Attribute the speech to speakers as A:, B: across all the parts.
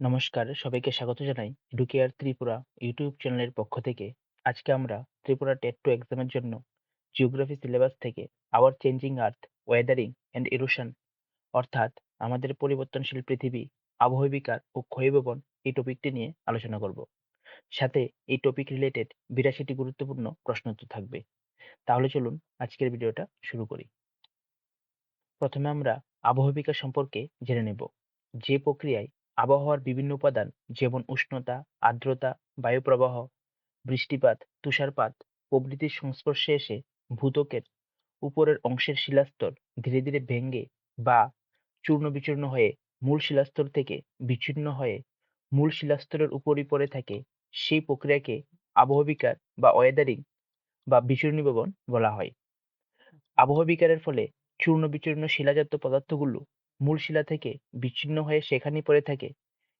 A: নমস্কার, সবাইকে স্বাগত জানাই এডুকেয়ার ত্রিপুরা ইউটিউব চ্যানেলের পক্ষ থেকে। আজকে আমরা ত্রিপুরা টেট টু এক্সামের জন্য জিওগ্রাফি সিলেবাস থেকে our changing earth, weathering and erosion, অর্থাৎ আমাদের পরিবর্তনশীল পৃথিবী আবহবিকার ও ক্ষয়ভবন এই টপিকটি নিয়ে আলোচনা করব। সাথে এই টপিক রিলেটেড বিরাশিটি গুরুত্বপূর্ণ প্রশ্ন উত্তর থাকবে। তাহলে চলুন আজকের ভিডিওটা শুরু করি। প্রথমে আমরা আবহবিকার সম্পর্কে জেনে নেব। যে প্রক্রিয়ায় আবহাওয়ার বিভিন্ন উপাদান যেমন উষ্ণতা, আর্দ্রতা, বায়ুপ্রবাহ, বৃষ্টিপাত, তুষারপাত প্রভৃতির সংস্পর্শে এসে ভূত্বকের উপরের অংশের শিলাস্তর ধীরে ধীরে ভেঙে বা চূর্ণ বিচূর্ণ হয়ে মূল শিলাস্তর থেকে বিচ্ছিন্ন হয়ে মূল শিলাস্তরের উপরই পড়ে থাকে সেই প্রক্রিয়াকে আবহবিকার বা ওয়েদারিং বা বিচূর্ণীভবন বলা হয়। আবহবিকারের ফলে চূর্ণ বিচূর্ণ শিলাজাত পদার্থগুলো মূল শিলা থেকে বিচ্ছিন্ন হয়ে সেখানেই পড়ে থাকে,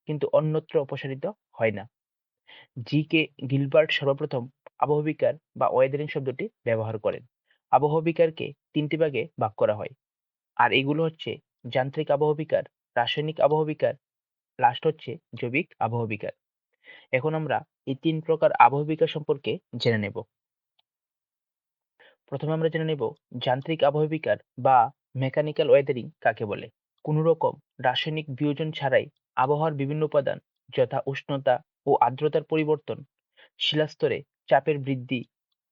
A: কিন্তু অন্যত্র অপসারিত হয় না। জি কে গিলবার্ট সর্বপ্রথম আবহবিকার বা ওয়েদারিং শব্দটি ব্যবহার করেন। আবহবিকারকে তিনটি ভাগে ভাগ করা হয়। আর এগুলো হচ্ছে যান্ত্রিক আবহবিকার, রাসায়নিক আবহবিকার লাস্ট হচ্ছে জৈবিক আবহবিকার। এখন আমরা এই তিন প্রকার আবহবিকার সম্পর্কে জেনে নেব। প্রথমে আমরা জেনে নেব যান্ত্রিক আবহবিকার বা মেকানিক্যাল ওয়েদারিং কাকে বলে। কোনো রকম রাসায়নিক বিয়োজন ছাড়াই আবহাওয়ার বিভিন্ন উপাদান, যথা উষ্ণতা ও আর্দ্রতার পরিবর্তন, শিলাস্তরে চাপের বৃদ্ধি,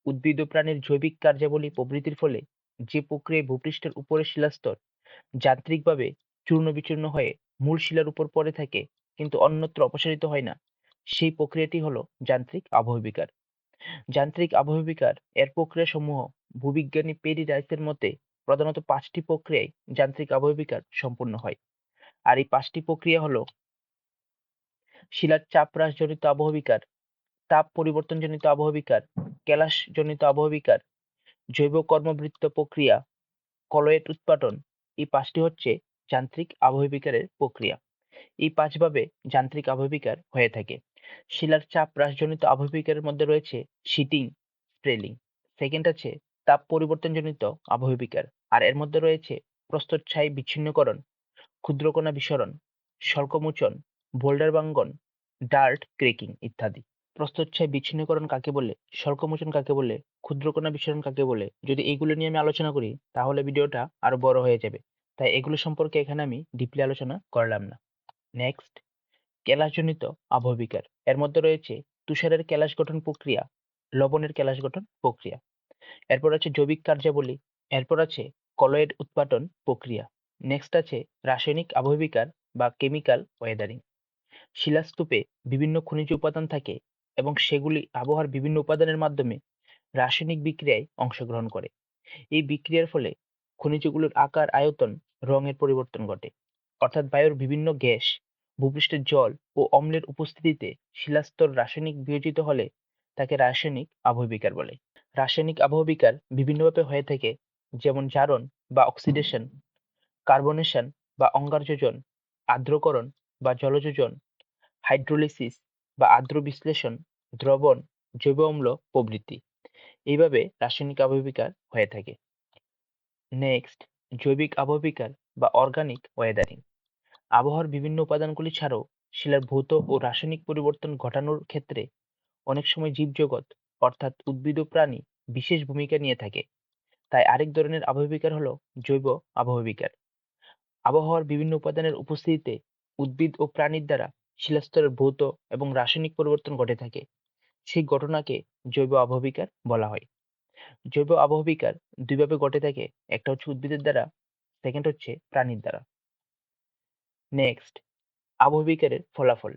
A: উদ্ভিদ ও প্রাণীর জৈবিক কার্যাবলী প্রভৃতির ফলে যে প্রক্রিয়ায় ভূপৃষ্ঠের উপরের শিলাস্তর যান্ত্রিকভাবে চূর্ণ বিচূর্ণ হয়ে মূল শিলার উপর পড়ে থাকে কিন্তু অন্যত্র অপসারিত হয় না, সেই প্রক্রিয়াটি হলো যান্ত্রিক আবহবিকার। যান্ত্রিক আবহবিকার এর প্রক্রিয়া সমূহ ভূবিজ্ঞানী পেরি রাইসের মতে প্রধানত পাঁচটি প্রক্রিয়ায় যান্ত্রিক আবহবিকার সম্পূর্ণ হয়। আর এই পাঁচটি প্রক্রিয়া হলো শিলার চাপ হ্রাসজনিত আবহবিকার তাপ পরিবর্তনজনিত আবহবিকার জনিত আবহবিকার জৈব কর্মবৃত্ত প্রক্রিয়া, কলয়েট উৎপাদন এই পাঁচটি হচ্ছে যান্ত্রিক আবহবিকারের প্রক্রিয়া। এই পাঁচভাবে যান্ত্রিক আবহবিকার হয়ে থাকে। শিলার চাপ হ্রাসজনিত আবহবিকারের মধ্যে রয়েছে শিটিং স্প্রেলিং। সেকেন্ড আছে তাপ পরিবর্তনজনিত আবহবিকার আর এর মধ্যে রয়েছে প্রস্তরছাই বিচ্ছিন্নকরণ, ক্ষুদ্রকণা বিসরণ, স্বল্পমোচন, বোল্ডার বাঙ্গন, ডার্ট ক্রেকিং ইত্যাদি। প্রস্তরছাই বিচ্ছিন্নকরণ কাকে বলে, স্বল্পমোচন কাকে বলে, ক্ষুদ্রকণা বিসরণ কাকে বলে, যদি এইগুলো নিয়ে আমি আলোচনা করি, তাহলে ভিডিওটা আরও বড় হয়ে যাবে। তাই এগুলো সম্পর্কে এখানে আমি ডিপলি আলোচনা করলাম না। নেক্সট কেলাসজনিত আবহবিকার এর মধ্যে রয়েছে তুষারের কেলাস গঠন প্রক্রিয়া, লবণের কেলাস গঠন প্রক্রিয়া। এরপর আছে জৈবিক কার্যাবলী এরপর আছে কলয়েড উৎপাদন প্রক্রিয়া নেক্সট আছে রাসায়নিক আবহবিকার বা কেমিক্যাল ওয়েদারিং শিলাস্তূপে বিভিন্ন খনিজ উপাদান থাকে এবং সেগুলি আবহাওয়ার বিভিন্ন উপাদানের মাধ্যমে রাসায়নিক বিক্রিয়ায় অংশগ্রহণ করে। এই বিক্রিয়ার ফলে খনিজগুলোর আকার, আয়তন, রঙের পরিবর্তন ঘটে। অর্থাৎ বায়ুর বিভিন্ন গ্যাস, ভূপৃষ্ঠের জল ও অম্লের উপস্থিতিতে শিলাস্তর রাসায়নিক বিয়োজিত হলে তাকে রাসায়নিক আবহবিকার বলে। রাসায়নিক আবহবিকার বিভিন্নভাবে হয়ে থাকে, যেমন জারণ বা অক্সিডেশন, কার্বনেশন বা অঙ্গারযোজন, আর্দ্রকরণ বা জলযোজন, হাইড্রোলিসিস বা আর্দ্র বিশ্লেষণ, দ্রবণ, জৈব অম্ল, প্রভৃতি। এইভাবে রাসায়নিক আবহবিকার হয়ে থাকে। নেক্সট, জৈবিক আবহবিকার বা অর্গানিক ওয়েদারিং। আবহাওয়ার বিভিন্ন উপাদানগুলি ছাড়াও শিলার ভৌত ও রাসায়নিক পরিবর্তন ঘটানোর ক্ষেত্রে অনেক সময় জীবজগৎ অর্থাৎ উদ্ভিদ ও প্রাণী বিশেষ ভূমিকা নিয়ে থাকে। তাই আরেক ধরনের আবহবিকার হলো জৈব আবহবিকার। আবহাওয়ার বিভিন্ন উপাদানের উপস্থিতিতে উদ্ভিদ ও প্রাণীর দ্বারা শিলাস্তরের ভৌত এবং রাসায়নিক পরিবর্তন ঘটে থাকে। সেই ঘটনাকে জৈব আবহবিকার বলা হয়। জৈব আবহবিকার দুইভাবে ঘটে থাকে। একটা হচ্ছে উদ্ভিদের দ্বারা সেকেন্ড হচ্ছে প্রাণীর দ্বারা। নেক্সট আবহবিকারের ফলাফল।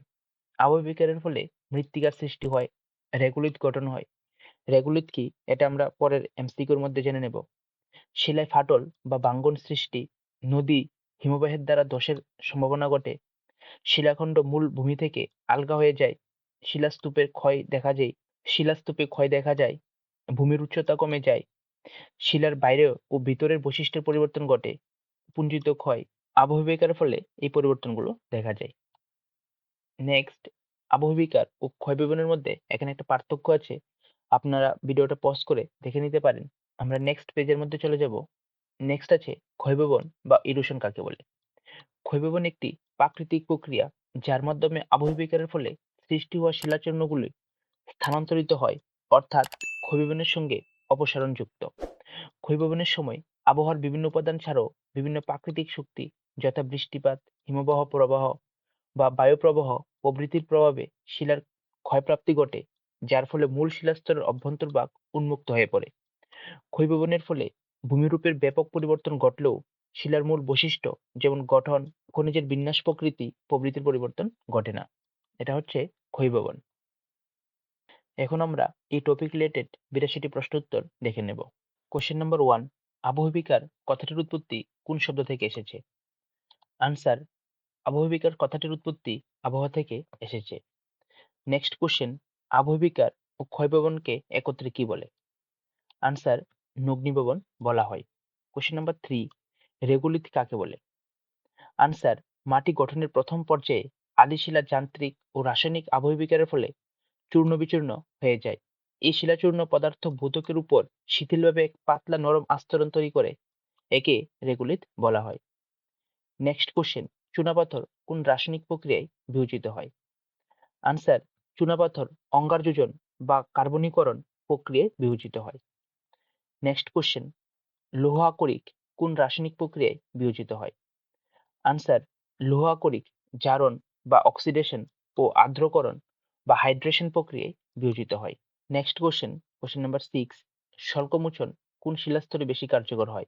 A: আবহবিকারের ফলে মৃত্তিকার সৃষ্টি হয় রেগুলিত গঠন হয় রেগুলিত কি? এটা আমরা পরের এমসিকিউর মধ্যে জেনে নেব। শিলায় ফাটল বা বাঙ্গন সৃষ্টি, নদী, হিমবাহের দ্বারা ধসের সম্ভাবনা ঘটে। শিলাখণ্ড মূল ভূমি থেকে আলগা হয়ে যায়। শিলাস্তূপের ক্ষয় দেখা যায়। শিলাস্তূপে ক্ষয় দেখা যায়। ভূমির উচ্চতা কমে যায়। শিলার বাইরে ও ভিতরের বৈশিষ্ট্যের পরিবর্তন ঘটে। পুঞ্জিত ক্ষয়, আবহবিকার ফলে এই পরিবর্তনগুলো দেখা যায়। নেক্সট আবহবিকার ও ক্ষয়বিবরণের মধ্যে এখানে একটা পার্থক্য আছে। আপনারা ভিডিওটা পজ করে দেখে নিতে পারেন। আমরা নেক্সট পেজের মধ্যে চলে যাব। নেক্সট আছে ক্ষয়ভবন বা ইরোশন কাকে বলে। ক্ষয়ভবন একটি প্রাকৃতিক প্রক্রিয়া যার মাধ্যমে আবহবিকারের ফলে সৃষ্টি হওয়া শিলাচূর্ণগুলি স্থানান্তরিত হয়, অর্থাৎ ক্ষয়ীভবনের সঙ্গে অপসারণযুক্ত। ক্ষয়ীভবনের সময় আবহাওয়ার বিভিন্ন উপাদান ছাড়াও বিভিন্ন প্রাকৃতিক শক্তি, যথা বৃষ্টিপাত, হিমবাহ প্রবাহ বা বায়ুপ্রবাহ প্রভৃতির প্রভাবে শিলার ক্ষয়প্রাপ্তি ঘটে। যার ফলে মূল শিলাস্তরের অভ্যন্তরভাগ উন্মুক্ত হয়ে পড়ে। ক্ষয়ীভবনের ফলে ভূমিরূপের ব্যাপক পরিবর্তন ঘটলেও শিলার মূল বৈশিষ্ট্য যেমন গঠন, খনিজের বিন্যাস প্রকৃতি, প্রভৃতির পরিবর্তন ঘটে না। এটা হচ্ছে ক্ষয়ীভবন এখন আমরা এই টপিক রিলেটেড বিরাশিটি প্রশ্ন উত্তর দেখে নেব। কোশ্চেন নাম্বার ওয়ান আবহবিকার কথাটির উৎপত্তি কোন শব্দ থেকে এসেছে? আনসার আবহবিকার কথাটির উৎপত্তি আবহাওয়া থেকে এসেছে। নেক্সট কোশ্চেন আবহবিকার ও ক্ষয়ভবনকে একত্রে কি বলে? আনসার নগ্নিভবন বলা হয়। কোশ্চেন নাম্বার থ্রি রেগুলিথ কাকে বলে? আনসার মাটি গঠনের প্রথম পর্যায়ে আদিশিলা যান্ত্রিক ও রাসায়নিক আবহবিকারের ফলে চূর্ণ বিচূর্ণ হয়ে যায়। এই শিলাচূর্ণ পদার্থ ভূতকের উপর শিথিলভাবে এক পাতলা নরম আস্তরণ তৈরি করে একে রেগুলিত বলা হয়। নেক্সট কোশ্চেন চুনাপাথর কোন রাসায়নিক প্রক্রিয়ায় বিয়োজিত হয়? আনসার চুনাপাথর অঙ্গার যোজন বা কার্বনীকরণ প্রক্রিয়ায় বিয়োজিত হয়। নেক্সট কোশ্চেন লৌহ আকরিক কোন রাসায়নিক প্রক্রিয়ায় বিয়োজিত হয়? আনসার লৌহ আকরিক জারণ বা অক্সিডেশন ও আর্দ্রকরণ বা হাইড্রেশন প্রক্রিয়ায় বিয়োজিত হয়। Next question question number six স্বল্পমোচন কোন শিলাস্তরে বেশি কার্যকর হয়?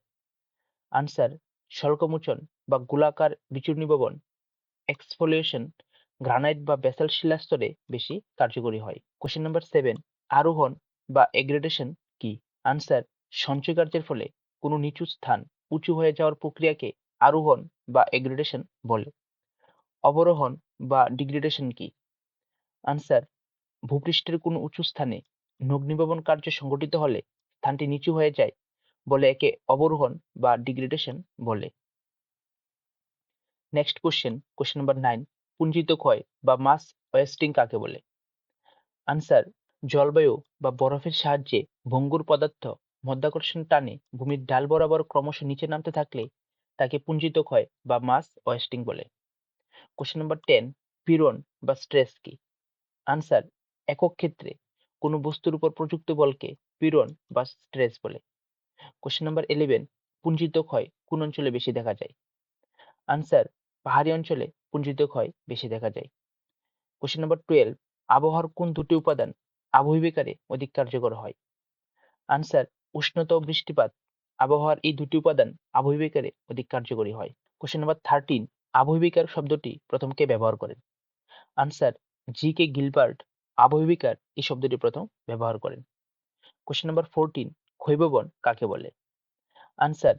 A: আনসার স্বল্পমোচন বা গোলাকার বিচূর্ণীভবন এক্সফোলিয়েশন গ্রানাইট বা ব্যাসাল শিলাস্তরে বেশি কার্যকরী হয়। কোশ্চেন নাম্বার সেভেন আরোহণ বা এগ্রেডেশন কি? আনসার সঞ্চয় কার্যের ফলে কোনো নিচু স্থান উঁচু হয়ে যাওয়ার প্রক্রিয়াকে আরোহণ বা এগ্রেডেশন বলে। অবরোহণ বা ডিগ্রেডেশন কি? আনসার ভূপৃষ্ঠের কোনো উঁচু স্থানে নগ্নিভবন কার্য সংঘটিত হলে স্থানটি নিচু হয়ে যায় বলে একে অবরোহণ বা ডিগ্রেডেশন বলে। Next question question number nine পুঞ্জিত ক্ষয় বা মাস ওয়েস্টিং কাকে বলে? আনসার জলবায়ু বা বরফের সাহায্যে ভঙ্গুর পদার্থ মধ্যাকর্ষণ টানে ভূমির ডাল বরাবর ক্রমশ নিচে নামতে থাকলে তাকে পুঞ্জিত ক্ষয় বা মাস ওয়েস্টিং বলে। কোশ্চেন নাম্বার টেন পীড়ন বা স্ট্রেস কি? আনসার একক ক্ষেত্রে কোনো বস্তুর উপর প্রযুক্ত বলকে পীড়ন বা স্ট্রেস বলে। কোশ্চেন নাম্বার ইলেভেন পুঞ্জিত ক্ষয় কোন অঞ্চলে বেশি দেখা যায়? আনসার পাহাড়ি অঞ্চলে পুঞ্জিত ক্ষয় বেশি দেখা যায়। কোশ্চেন নাম্বার টুয়েলভ আবহাওয়ার কোন দুটি উপাদান আবহবিকারে অধিক কার্যকর হয়? আনসার উষ্ণতা ও বৃষ্টিপাত, আবহাওয়ার এই দুটি উপাদান আবহবিকারে অধিক কার্যকরী হয়। কোশ্চেন নাম্বার থার্টিন আবহবিকার শব্দটি প্রথম কে ব্যবহার করেন? আনসার জি কে গিলবার্ট আবহবিকার এই শব্দটি প্রথম ব্যবহার করেন। কোশ্চেন নাম্বার ফোরটিন ক্ষৈববন কাকে বলে? আনসার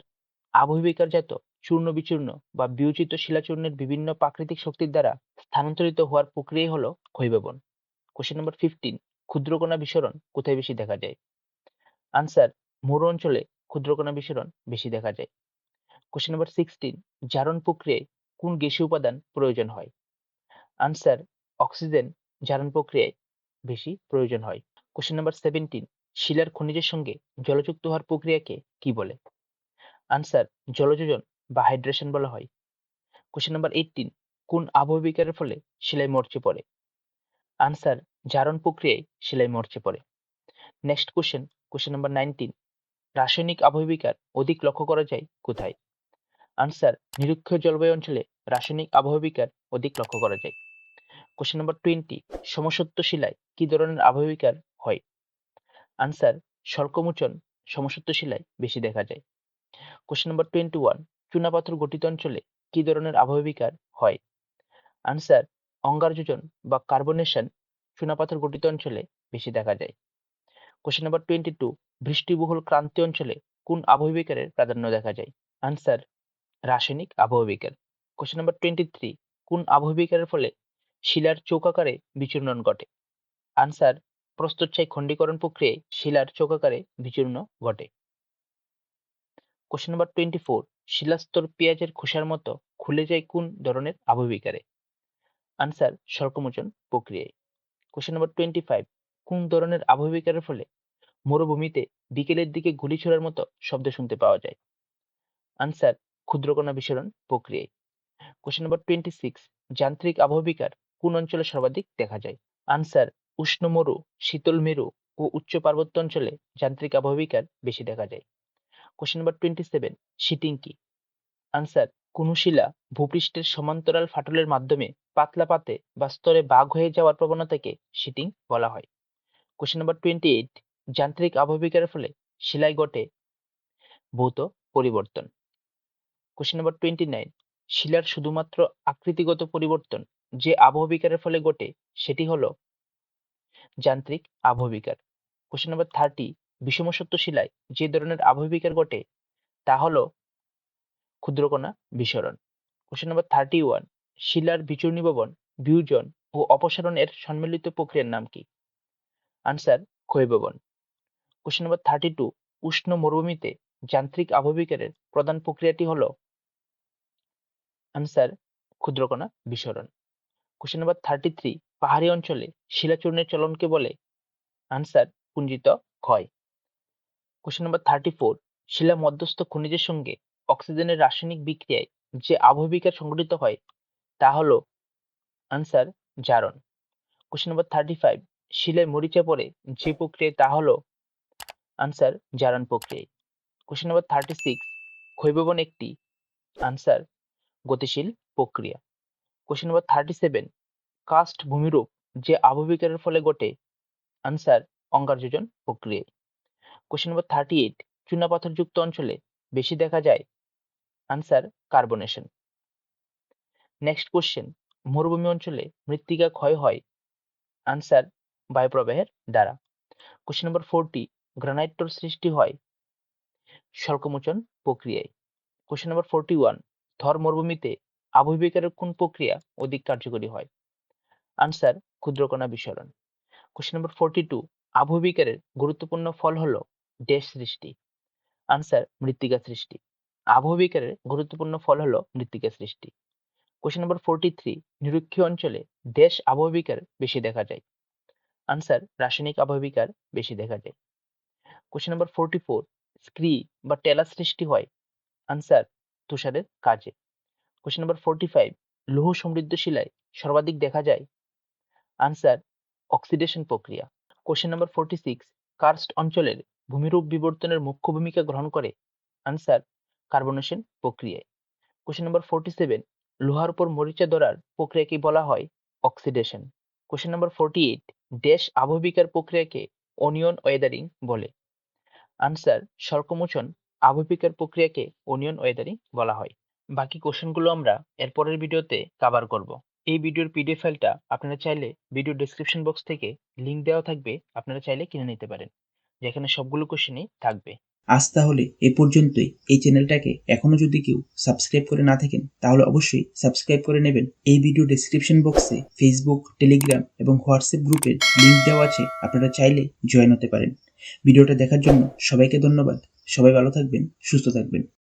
A: আবহবিকার জাত চূর্ণ বিচূর্ণ বা বিয়োজিত শিলাচূর্ণের বিভিন্ন প্রাকৃতিক শক্তির দ্বারা স্থানান্তরিত হওয়ার প্রক্রিয়াই হলো ক্ষৈববন কোশ্চেন নাম্বার ফিফটিন ক্ষুদ্রকণা বিসরণ কোথায় বেশি দেখা যায়? আনসার মরু অঞ্চলে ক্ষুদ্রকণা বিসরণ বেশি দেখা যায়। কোশ্চেন নাম্বার সিক্সটিন জারণ প্রক্রিয়ায় কোন গ্যাসীয় উপাদান প্রয়োজন হয়? আনসার অক্সিজেন জারণ প্রক্রিয়ায় বেশি প্রয়োজন হয়। কোশ্চেন নাম্বার সেভেন্টিন শিলার খনিজের সঙ্গে জলযুক্ত হওয়ার প্রক্রিয়াকে কি বলে? আনসার জলযোজন বা হাইড্রেশন বলা হয়। কোশ্চেন নাম্বার এইটিন কোন আবহবিকারের ফলে শিলায় মরচে পড়ে? আনসার জারণ প্রক্রিয়ায় শিলায় মরচে পড়ে। Next question question number nineteen রাসায়নিক আবহবিকার অধিক লক্ষ্য করা যায় কোথায়? আনসার নিরক্ষীয় জলবায়ু অঞ্চলে রাসায়নিক আবহবিকার অধিক লক্ষ্য করা যায়। কোশ্চেন নাম্বার টোয়েন্টি সমসত্ব শিলায় কি ধরনের আবহবিকার হয়? আনসার স্বল্পমোচন সমসত্ব শিলায় বেশি দেখা যায়। কোশ্চেন নাম্বার টোয়েন্টি ওয়ান চুনাপাথর গঠিত অঞ্চলে কি ধরনের আবহবিকার হয়? আনসার অঙ্গার যোজন বা কার্বনেশন চুনাপাথর গঠিত অঞ্চলে বেশি দেখা যায়। কোশ্চেন নাম্বার টোয়েন্টি টু বৃষ্টিবহুল ক্রান্তীয় অঞ্চলে কোন আবহবিকারের প্রাধান্য দেখা যায়? আনসার রাসায়নিক আবহবিকার কোশ্চেন নাম্বার টোয়েন্টি থ্রি কোন আবহবিকারের ফলে শিলার চৌকাকারে বিচূর্ণন ঘটে? আনসার প্রস্তচ্ছায় খণ্ডীকরণ প্রক্রিয়ায় শিলার চৌকাকারে বিচূর্ণ ঘটে। কোশ্চেন নাম্বার টোয়েন্টি ফোর শিলাস্তর পেঁয়াজের খোসার মতো খুলে যায় কোন ধরনের আবহবিকারে? আনসার স্বল্পমোচন প্রক্রিয়ায়। কোশ্চেন নাম্বার টোয়েন্টি ফাইভ কোন ধরনের আবহবিকারের ফলে মরুভূমিতে বিকেলের দিকে গুলি ছোড়ার মতো শব্দ শুনতে পাওয়া যায়? আনসার ক্ষুদ্রকণা বিসরণ প্রক্রিয়ায়। কোশ্চেন নাম্বার টোয়েন্টি সিক্স যান্ত্রিক আবহবিকার কোন অঞ্চলে সর্বাধিক দেখা যায়? আনসার উষ্ণ মরু, শীতল মেরু ও উচ্চ পার্বত্য অঞ্চলে যান্ত্রিক আবহবিকার বেশি দেখা যায়। Question number twenty seven sheeting কি আনসার কোনো শিলা ভূপৃষ্ঠের সমান্তরাল ফাটলের মাধ্যমে পাতলা পাতে বা স্তরে বাঘ হয়ে যাওয়ার প্রবণতাকে শিটিং বলা হয়। কোশ্চেন নাম্বার টোয়েন্টি এইট যান্ত্রিক আবহবিকারের ফলে শিলায় ঘটে ভৌত পরিবর্তন। কোশ্চেন নাম্বার টোয়েন্টি নাইন শিলার শুধুমাত্র আকৃতিগত পরিবর্তন যে আবহবিকারের ফলে ঘটে সেটি হলো যান্ত্রিক আবহবিকার। কোশ্চেন নাম্বার থার্টি বিষমসত্ব শিলায় যে ধরনের আবহবিকার ঘটে, তা হলো ক্ষুদ্রকণা বিসরণ। কোশ্চেন নাম্বার থার্টি ওয়ান শিলার বিচূর্ণীভবন, বিয়োজন ও অপসারণের সম্মিলিত প্রক্রিয়ার নাম কি? আনসার ক্ষয়ভবন। কোশ্চেন নাম্বার থার্টি টু উষ্ণ মরুভূমিতে যান্ত্রিক আবহবিকারের প্রধান প্রক্রিয়াটি হল আনসার ক্ষুদ্রকণা বিসরণ। কোশ্চেন নাম্বার থার্টি থ্রি পাহাড়ি অঞ্চলে শিলাচূর্ণের চলনকে বলে আনসার পুঞ্জিত ক্ষয়। কোশ্চেন নাম্বার থার্টি ফোর শিলা মধ্যস্থ খনিজের সঙ্গে অক্সিজেনের রাসায়নিক বিক্রিয়ায় যে আবহবিকার সংঘটিত হয়, তা হল আনসার জারণ। কোশ্চেন নাম্বার থার্টি ফাইভ শিলায় মরিচা পড়ে যে প্রক্রিয়ায়, তা হল আনসার জারণ প্রক্রিয়ায়। কোশ্চেন নাম্বার থার্টি সিক্স ক্ষয়ভবন একটি আনসার গতিশীল প্রক্রিয়া। Question number thirty seven karst ভূমিরূপ যে আবহবিকারের ফলে ঘটে আনসার অঙ্গারযোজন প্রক্রিয়ায়। কোশ্চেন নাম্বার থার্টি এইট চুনাপাথরযুক্ত অঞ্চলে বেশি দেখা যায় আনসার কার্বনেশন নেক্সট কোশ্চেন মরুভূমি অঞ্চলে মৃত্তিকা ক্ষয় হয় আনসার বায়ুপ্রবাহের দ্বারা। কোশ্চেন নম্বর ফোরটি গ্রানাইটর সৃষ্টি হয় স্বল্পমোচন প্রক্রিয়ায়। Question number forty one Thar মরুভূমিতে আবহবিকারের কোন প্রক্রিয়া অধিক কার্যকরী হয়? আনসার ক্ষুদ্রকণা বিসরণ। কোশ্চেন নম্বর ফোরটি টু আবহবিকারের গুরুত্বপূর্ণ ফল হল ড্যাশ সৃষ্টি। আনসার মৃত্তিকা সৃষ্টি। আবহবিকারের গুরুত্বপূর্ণ ফল হল মৃত্তিকা সৃষ্টি। কোশ্চেন নম্বর ফোরটি থ্রি নিরক্ষীয় অঞ্চলে দেশ আবহবিকার বেশি দেখা যায়। আনসার রাসায়নিক আবহবিকার বেশি দেখা যায়। Question number forty four scree বা টেলা সৃষ্টি হয়। আনসার তুষারের কাজে। কোশ্চেন নম্বর ফোরটি ফাইভ লৌহ সমৃদ্ধ শিলায় সর্বাধিক দেখা যায়। আনসার অক্সিডেশন প্রক্রিয়া। Question number forty six karst অঞ্চলের ভূমিরূপ বিবর্তনের মুখ্য ভূমিকা গ্রহণ করে? আনসার কার্বনেশন প্রক্রিয়ায়। কোশ্চেন নম্বর ফোরটি সেভেন লোহার উপর মরিচা ধরার প্রক্রিয়াকে বলা হয় oxidation question number forty eight dash আবহবিকার প্রক্রিয়াকে অনিয়ন ওয়েদারিং বলে। আনসার স্বল্পমোচন আবহবিকার প্রক্রিয়াকে অনিয়ন ওয়েদারিং বলা হয়। বাকি কোশ্চেনগুলো আমরা এরপরের ভিডিওতে কাভার করব। এই ভিডিওর পিডিএফ ফাইলটা আপনারা চাইলে ভিডিও ডেসক্রিপশন বক্স থেকে লিংক দেওয়া থাকবে, আপনারা চাইলে কিনে নিতে পারেন। যেখানে সবগুলো কোশ্চেনই থাকবে।
B: আজ তাহলে এ পর্যন্তই। এই চ্যানেলটাকে এখনও যদি কেউ সাবস্ক্রাইব করে না থাকেন, তাহলে অবশ্যই সাবস্ক্রাইব করে নেবেন। এই ভিডিও ডিসক্রিপশন বক্সে ফেসবুক টেলিগ্রাম এবং হোয়াটসঅ্যাপ গ্রুপের লিঙ্ক দেওয়া আছে। আপনারা চাইলে জয়েন হতে পারেন। ভিডিওটা দেখার জন্য সবাইকে ধন্যবাদ। সবাই ভালো থাকবেন, সুস্থ থাকবেন।